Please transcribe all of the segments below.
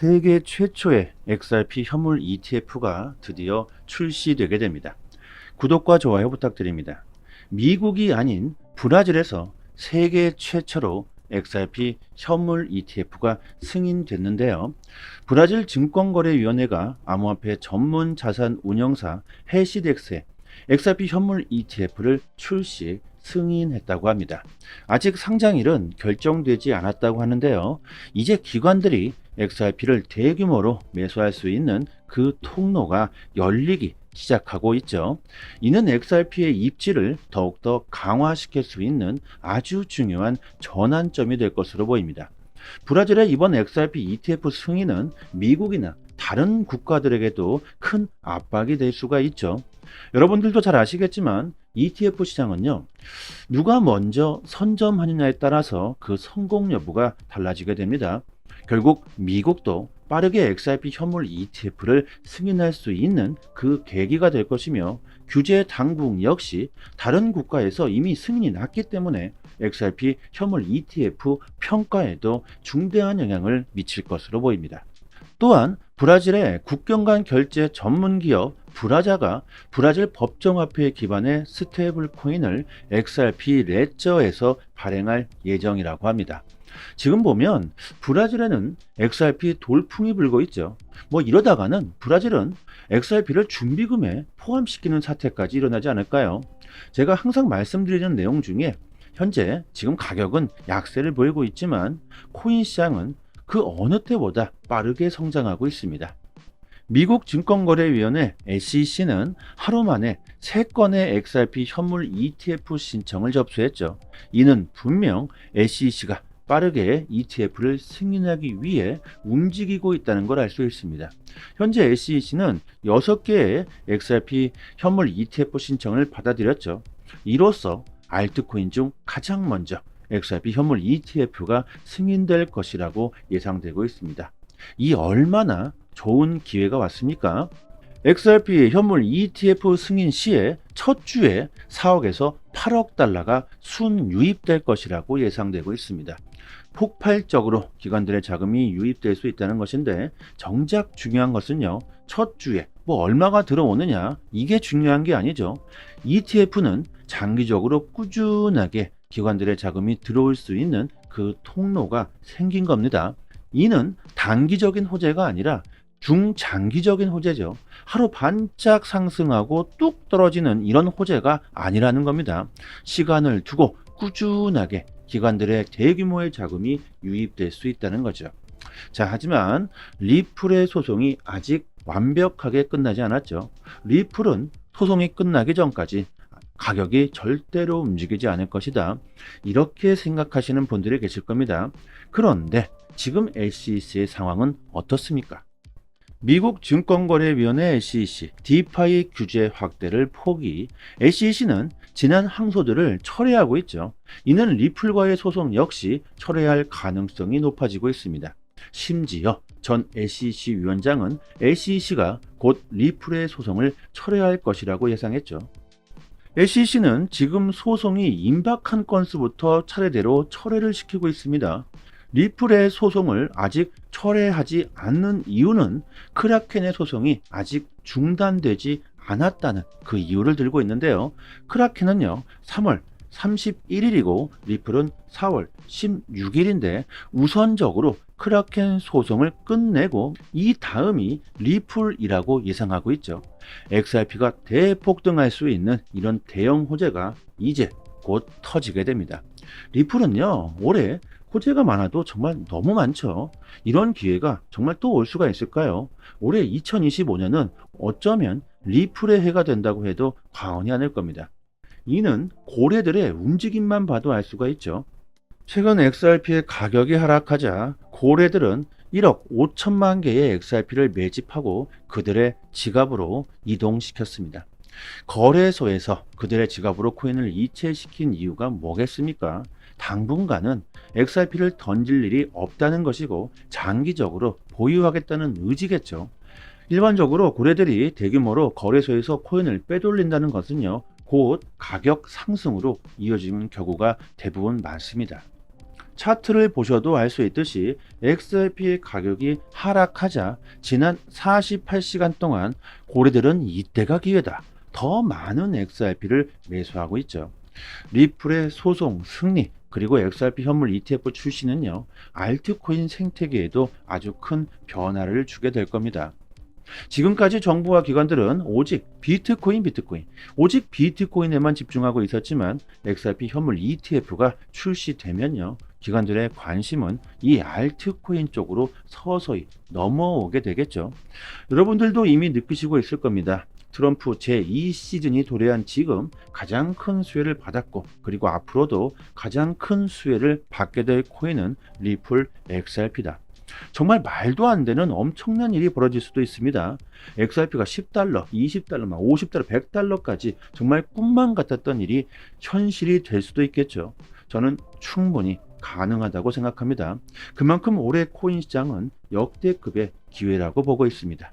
세계 최초의 XRP 현물 ETF가 드디어 출시되게 됩니다. 구독과 좋아요 부탁드립니다. 미국이 아닌 브라질에서 세계 최초로 XRP 현물 ETF가 승인됐는데요. 브라질 증권거래위원회가 암호화폐 전문 자산 운영사 해시덱스에 XRP 현물 ETF를 출시 승인했다고 합니다. 아직 상장일은 결정되지 않았다고 하는데요. 이제 기관들이 XRP를 대규모로 매수할 수 있는 그 통로가 열리기 시작하고 있죠. 이는 XRP의 입지를 더욱더 강화시킬 수 있는 아주 중요한 전환점이 될 것으로 보입니다. 브라질의 이번 XRP ETF 승인은 미국이나 다른 국가들에게도 큰 압박이 될 수가 있죠. 여러분들도 잘 아시겠지만 ETF 시장은요, 누가 먼저 선점하느냐에 따라서 그 성공 여부가 달라지게 됩니다. 결국 미국도 빠르게 XRP 현물 ETF를 승인할 수 있는 그 계기가 될 것이며 규제 당국 역시 다른 국가에서 이미 승인이 났기 때문에 XRP 현물 ETF 평가에도 중대한 영향을 미칠 것으로 보입니다. 또한 브라질의 국경 간 결제 전문 기업 브라자가 브라질 법정화폐 기반의 스테이블 코인을 XRP 레저에서 발행할 예정이라고 합니다. 지금 보면 브라질에는 XRP 돌풍이 불고 있죠. 뭐 이러다가는 브라질은 XRP를 준비금에 포함시키는 사태까지 일어나지 않을까요? 제가 항상 말씀드리는 내용 중에 현재 지금 가격은 약세를 보이고 있지만 코인 시장은 그 어느 때보다 빠르게 성장하고 있습니다. 미국 증권거래위원회 SEC는 하루 만에 3건의 XRP 현물 ETF 신청을 접수했죠. 이는 분명 SEC가 빠르게 ETF를 승인하기 위해 움직이고 있다는 걸 알 수 있습니다. 현재 SEC는 6개의 XRP 현물 ETF 신청을 받아들였죠. 이로써 알트코인 중 가장 먼저 XRP 현물 ETF가 승인될 것이라고 예상되고 있습니다. 이 얼마나 좋은 기회가 왔습니까? XRP 현물 ETF 승인 시에 첫 주에 4억에서 8억 달러가 순 유입될 것이라고 예상되고 있습니다. 폭발적으로 기관들의 자금이 유입될 수 있다는 것인데 정작 중요한 것은요. 첫 주에 뭐 얼마가 들어오느냐 이게 중요한 게 아니죠. ETF는 장기적으로 꾸준하게 기관들의 자금이 들어올 수 있는 그 통로가 생긴 겁니다. 이는 단기적인 호재가 아니라 중장기적인 호재죠. 하루 반짝 상승하고 뚝 떨어지는 이런 호재가 아니라는 겁니다. 시간을 두고 꾸준하게 기관들의 대규모의 자금이 유입될 수 있다는 거죠. 자, 하지만 리플의 소송이 아직 완벽하게 끝나지 않았죠. 리플은 소송이 끝나기 전까지 가격이 절대로 움직이지 않을 것이다. 이렇게 생각하시는 분들이 계실 겁니다. 그런데 지금 SEC의 상황은 어떻습니까? 미국 증권거래위원회 SEC 디파이 규제 확대를 포기. SEC는 지난 항소들을 철회하고 있죠. 이는 리플과의 소송 역시 철회할 가능성이 높아지고 있습니다. 심지어 전 SEC 위원장은 SEC가 곧 리플의 소송을 철회할 것이라고 예상했죠. SEC는 지금 소송이 임박한 건수부터 차례대로 철회를 시키고 있습니다. 리플의 소송을 아직 철회하지 않는 이유는 크라켄의 소송이 아직 중단되지 않았다는 그 이유를 들고 있는데요. 크라켄은요, 3월 31일이고 리플은 4월 16일인데 우선적으로 크라켄 소송을 끝내고 이 다음이 리플이라고 예상하고 있죠. XRP가 대폭등할 수 있는 이런 대형 호재가 이제 곧 터지게 됩니다. 리플은요, 올해 호재가 많아도 정말 너무 많죠. 이런 기회가 정말 또 올 수가 있을까요? 올해 2025년은 어쩌면 리플의 해가 된다고 해도 과언이 아닐 겁니다. 이는 고래들의 움직임만 봐도 알 수가 있죠. 최근 XRP의 가격이 하락하자 고래들은 1억 5천만 개의 XRP를 매집하고 그들의 지갑으로 이동시켰습니다. 거래소에서 그들의 지갑으로 코인을 이체시킨 이유가 뭐겠습니까? 당분간은 XRP를 던질 일이 없다는 것이고 장기적으로 보유하겠다는 의지겠죠. 일반적으로 고래들이 대규모로 거래소에서 코인을 빼돌린다는 것은요, 곧 가격 상승으로 이어지는 경우가 대부분 많습니다. 차트를 보셔도 알 수 있듯이 XRP의 가격이 하락하자 지난 48시간 동안 고래들은 이때가 기회다. 더 많은 XRP를 매수하고 있죠. 리플의 소송 승리 그리고 XRP 현물 ETF 출시는요 알트코인 생태계에도 아주 큰 변화를 주게 될 겁니다. 지금까지 정부와 기관들은 오직 비트코인, 비트코인, 오직 비트코인에만 집중하고 있었지만 XRP 현물 ETF가 출시되면요. 기관들의 관심은 이 알트코인 쪽으로 서서히 넘어오게 되겠죠. 여러분들도 이미 느끼시고 있을 겁니다. 트럼프 제2시즌이 도래한 지금 가장 큰 수혜를 받았고 그리고 앞으로도 가장 큰 수혜를 받게 될 코인은 리플 XRP다. 정말 말도 안 되는 엄청난 일이 벌어질 수도 있습니다. XRP가 10달러, 20달러, 50달러, 100달러까지 정말 꿈만 같았던 일이 현실이 될 수도 있겠죠. 저는 충분히 가능하다고 생각합니다. 그만큼 올해 코인 시장은 역대급의 기회라고 보고 있습니다.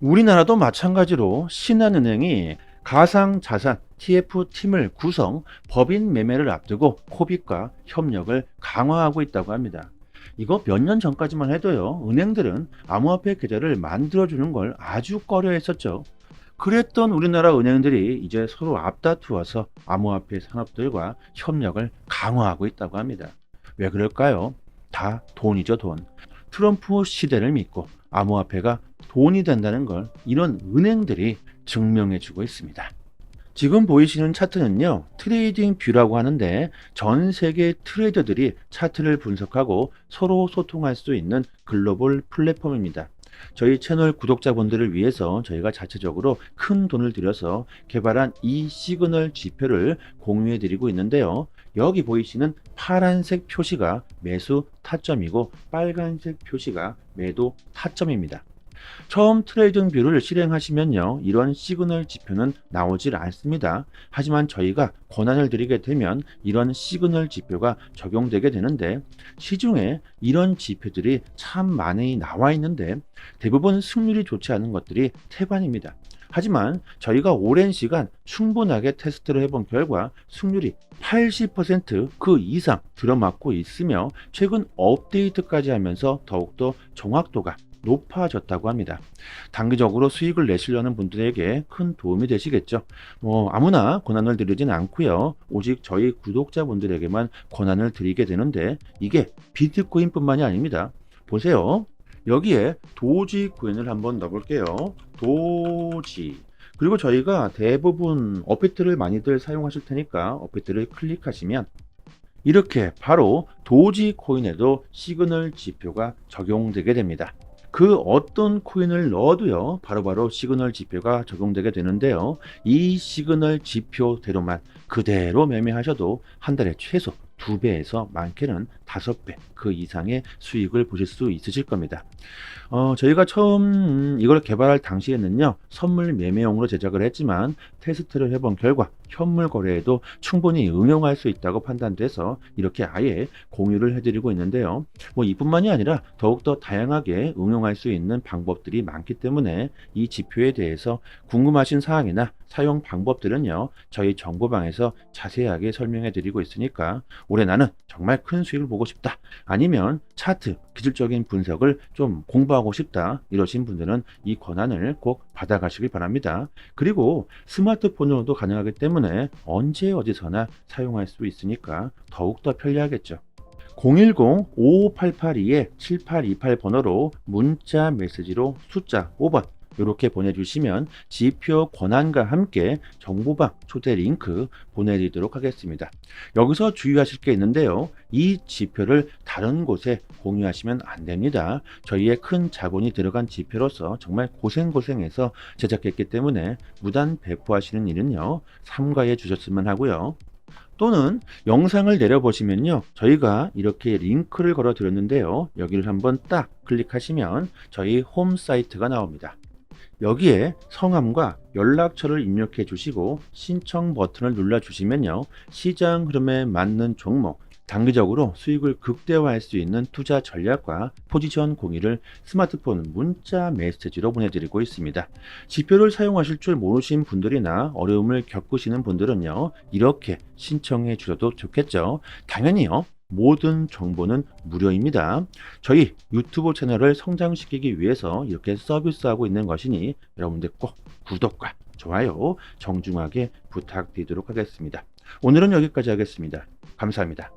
우리나라도 마찬가지로 신한은행이 가상자산 TF팀을 구성, 법인 매매를 앞두고 코빅과 협력을 강화하고 있다고 합니다. 이거 몇 년 전까지만 해도요, 은행들은 암호화폐 계좌를 만들어주는 걸 아주 꺼려 했었죠. 그랬던 우리나라 은행들이 이제 서로 앞다투어서 암호화폐 산업들과 협력을 강화하고 있다고 합니다. 왜 그럴까요? 다 돈이죠, 돈. 트럼프 시대를 믿고 암호화폐가 돈이 된다는 걸 이런 은행들이 증명해 주고 있습니다. 지금 보이시는 차트는요, 트레이딩 뷰라고 하는데 전 세계 트레이더들이 차트를 분석하고 서로 소통할 수 있는 글로벌 플랫폼입니다. 저희 채널 구독자분들을 위해서 저희가 자체적으로 큰 돈을 들여서 개발한 이 시그널 지표를 공유해 드리고 있는데요. 여기 보이시는 파란색 표시가 매수 타점이고 빨간색 표시가 매도 타점입니다. 처음 트레이딩 뷰를 실행하시면요. 이런 시그널 지표는 나오질 않습니다. 하지만 저희가 권한을 드리게 되면 이런 시그널 지표가 적용되게 되는데 시중에 이런 지표들이 참 많이 나와 있는데 대부분 승률이 좋지 않은 것들이 태반입니다. 하지만 저희가 오랜 시간 충분하게 테스트를 해본 결과 승률이 80%그 이상 들어맞고 있으며 최근 업데이트까지 하면서 더욱더 정확도가 높아졌다고 합니다. 단기적으로 수익을 내시려는 분들에게 큰 도움이 되시겠죠. 뭐 아무나 권한을 드리진 않고요. 오직 저희 구독자분들에게만 권한을 드리게 되는데 이게 비트코인뿐만이 아닙니다. 보세요. 여기에 도지 코인을 한번 넣어볼게요. 도지. 그리고 저희가 대부분 어피트를 많이들 사용하실 테니까 어피트를 클릭하시면 이렇게 바로 도지 코인에도 시그널 지표가 적용되게 됩니다. 그 어떤 코인을 넣어도요, 바로 바로 시그널 지표가 적용되게 되는데요. 이 시그널 지표대로만 그대로 매매하셔도 한 달에 최소 두 배에서 많게는 다섯 배 그 이상의 수익을 보실 수 있으실 겁니다. 어, 저희가 처음 음, 이걸 개발할 당시에는요, 선물 매매용으로 제작을 했지만 테스트를 해본 결과 현물 거래에도 충분히 응용할 수 있다고 판단돼서 이렇게 아예 공유를 해드리고 있는데요. 뭐 이뿐만이 아니라 더욱더 다양하게 응용할 수 있는 방법들이 많기 때문에 이 지표에 대해서 궁금하신 사항이나 사용 방법들은요, 저희 정보방에서 자세하게 설명해 드리고 있으니까 올해 나는 정말 큰 수익을 보고 싶다. 아니면 차트, 기술적인 분석을 좀 공부하고 싶다. 이러신 분들은 이 권한을 꼭 받아가시길 바랍니다. 그리고 스마트폰으로도 가능하기 때문에 언제 어디서나 사용할 수 있으니까 더욱더 편리하겠죠. 010-5588-7828 번호로 문자 메시지로 숫자 5번 이렇게 보내주시면 지표 권한과 함께 정보방 초대 링크 보내드리도록 하겠습니다. 여기서 주의하실 게 있는데요. 이 지표를 다른 곳에 공유하시면 안 됩니다. 저희의 큰 자본이 들어간 지표로서 정말 고생고생해서 제작했기 때문에 무단 배포하시는 일은요. 삼가해 주셨으면 하고요. 또는 영상을 내려보시면요. 저희가 이렇게 링크를 걸어 드렸는데요. 여기를 한번 딱 클릭하시면 저희 홈 사이트가 나옵니다. 여기에 성함과 연락처를 입력해 주시고 신청 버튼을 눌러 주시면요. 시장 흐름에 맞는 종목, 단기적으로 수익을 극대화할 수 있는 투자 전략과 포지션 공유를 스마트폰 문자 메시지로 보내드리고 있습니다. 지표를 사용하실 줄 모르신 분들이나 어려움을 겪으시는 분들은요, 이렇게 신청해 주셔도 좋겠죠. 당연히요, 모든 정보는 무료입니다. 저희 유튜브 채널을 성장시키기 위해서 이렇게 서비스하고 있는 것이니 여러분들 꼭 구독과 좋아요 정중하게 부탁드리도록 하겠습니다. 오늘은 여기까지 하겠습니다. 감사합니다.